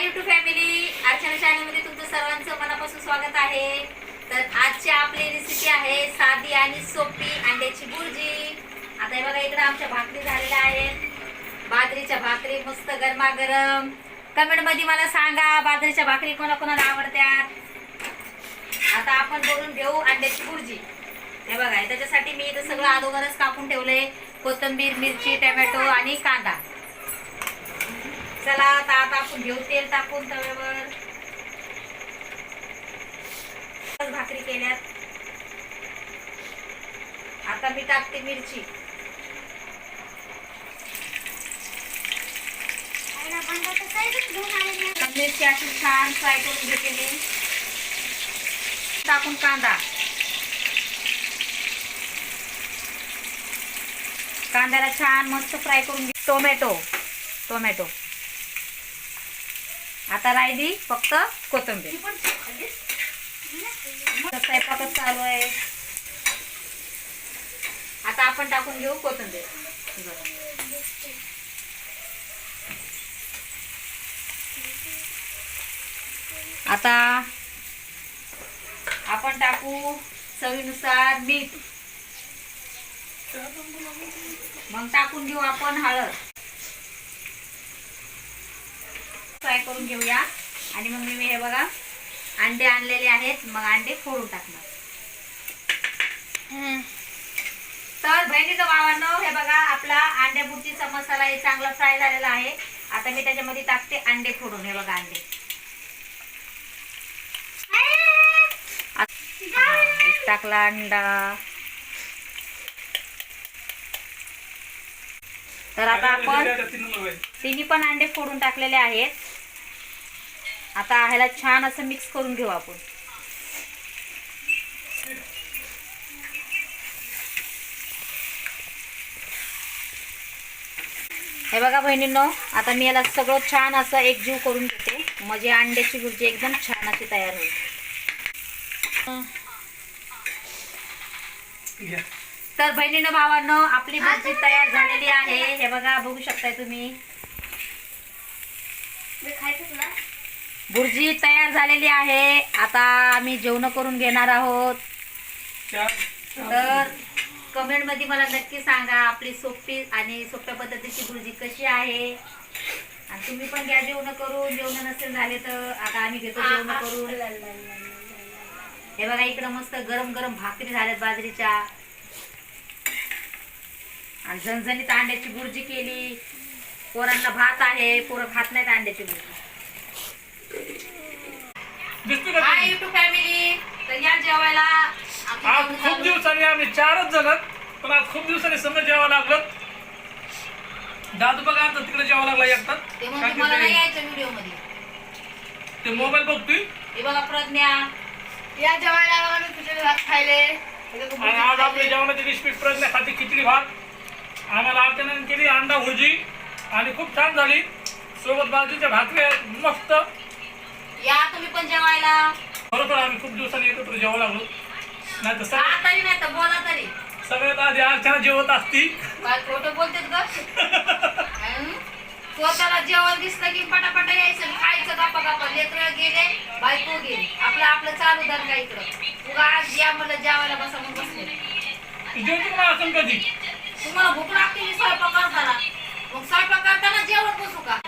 हाय YouTube family Archana चॅनलमध्ये तुमचं सर्वांचं मनापासून स्वागत आहे. तर आजची आपली रेसिपी आहे साधी आणि सोपी अंड्याची भुर्जी. आता हे बघा इकडे आमच्या भाकरी झालेल्या आहेत. बाजरीच्या भाकरी मस्त गरमागरम. कमेंटमध्ये मला सांगा बाजरीच्या भाकरी कोणाकोणाला आवडत्यात? आता आपण बोलून घेऊ अंड्याची भुर्जी. हे बघा त्याच्यासाठी मी इथं सगळं अगोदरच कापून ठेवलंय. कोथिंबीर मिरची टोमॅटो आणि कांदा. चला आता आता आपण घेऊ तेल टाकून तव्यावर. भाकरी केल्यात. आता मी टाकते मिरची. मिरची अशी छान फ्राय करून घेते मी. टाकून कांदा. कांद्याला छान मस्त फ्राय करून घे. टोमॅटो. टोमॅटो. आता राहिली फक्त कोथिंबीर. स्वयंपाकच चालू आहे. आता आपण टाकून घेऊ कोथिंबीर. आता आपण टाकू चवीनुसार मीठ. मग टाकून घेऊ आपण हळद. फ्राय करून घेऊया. आणि मग मी हे बघा अंडे आणलेले आहेत. मग अंडे फोडून टाकणार. तर बहिणीचं भावांनो हे बघा आपला अंड्या बुर्जीचा मसाला हे चांगला फ्राय झालेला आहे. आता मी त्याच्यामध्ये टाकते अंडे फोडून. हे बघा अंडे. हा, एक टाकला अंडा. तर आता आपण तिन्ही पण अंडे फोडून टाकलेले आहेत. आता ह्याला छान असं मिक्स करून घेऊ आपण. हे बघा बहिणींनो आता मी याला सगळं छान असं एकजीव करून घेते. म्हणजे अंड्याची भुर्जी एकदम छान अशी तयार होईल. तर बहिणीनं भावांनो आपली भुर्जी तयार झालेली आहे. हे बघा बघू शकताय तुम्ही. भुर्जी तयार झालेली आहे. आता आम्ही जेवण करून घेणार आहोत. तर कमेंटमध्ये मला नक्की सांगा आपली सोपी आणि सोप्या पद्धतीची भुर्जी कशी आहे. आणि तुम्ही पण घ्या जेवण करून. जेवण नसेल झाले तर आता आम्ही घेतो जेवण करून. हे बघा इकडं मस्त गरम गरम भाकरी झाल्यात बाजरीच्या. आणि झणझणीत अंड्याची भुर्जी केली. पोरांना भात आहे. पोरं खात नाहीत अंड्याची भुर्जी हाय युट्यूब फॅमिली तर या जेवायला आमचं आज खूप झालं. दिवसांनी आम्ही चारच जण पण आज खूप दिवसांनी समजा जेवावं लागलं. दादू बघा आता तिकडे जेवावं लागला एकटाच ते कारण म्हणते की मला नाही ते- यायचं व्हिडिओमध्ये ते मोबाईल बघतोय. हे बघा प्रज्ञा. या जेवायला भात खायले? आणि आज आपल्या जेवणाची रेसिपी प्रयत्न खाती खिचडी भात. आम्हाला अर्चनाने केली अंडा भुर्जी. आणि खूप छान झाली. सोबत बाजूच्या भाकरी आहेत, मस्त. या तुम्ही पण जेवायला. बरोबर आम्ही खूप दिवसांनी एकत्र जेवावं लागलो. नाही तर का तरी नाही तर बोला तरी. सगळ्यात आधी अर्चना जेवत असती. काय खोटं बोलतेत ग. हं? स्वतःला जेवण दिसलं की पटापटा यायचं खायचं गप्पा गप्पा लेकरं गेले बायको गेली. आपलं आपलं चालू दर का इकडं? उगा आज या मला जेवायला बसा मग बसले. जेवती मला असं कधी? तुम्हाला भूक लागते की स्वयंपाक करताना? मग स्वयंपाक करताना जेवण बसू का?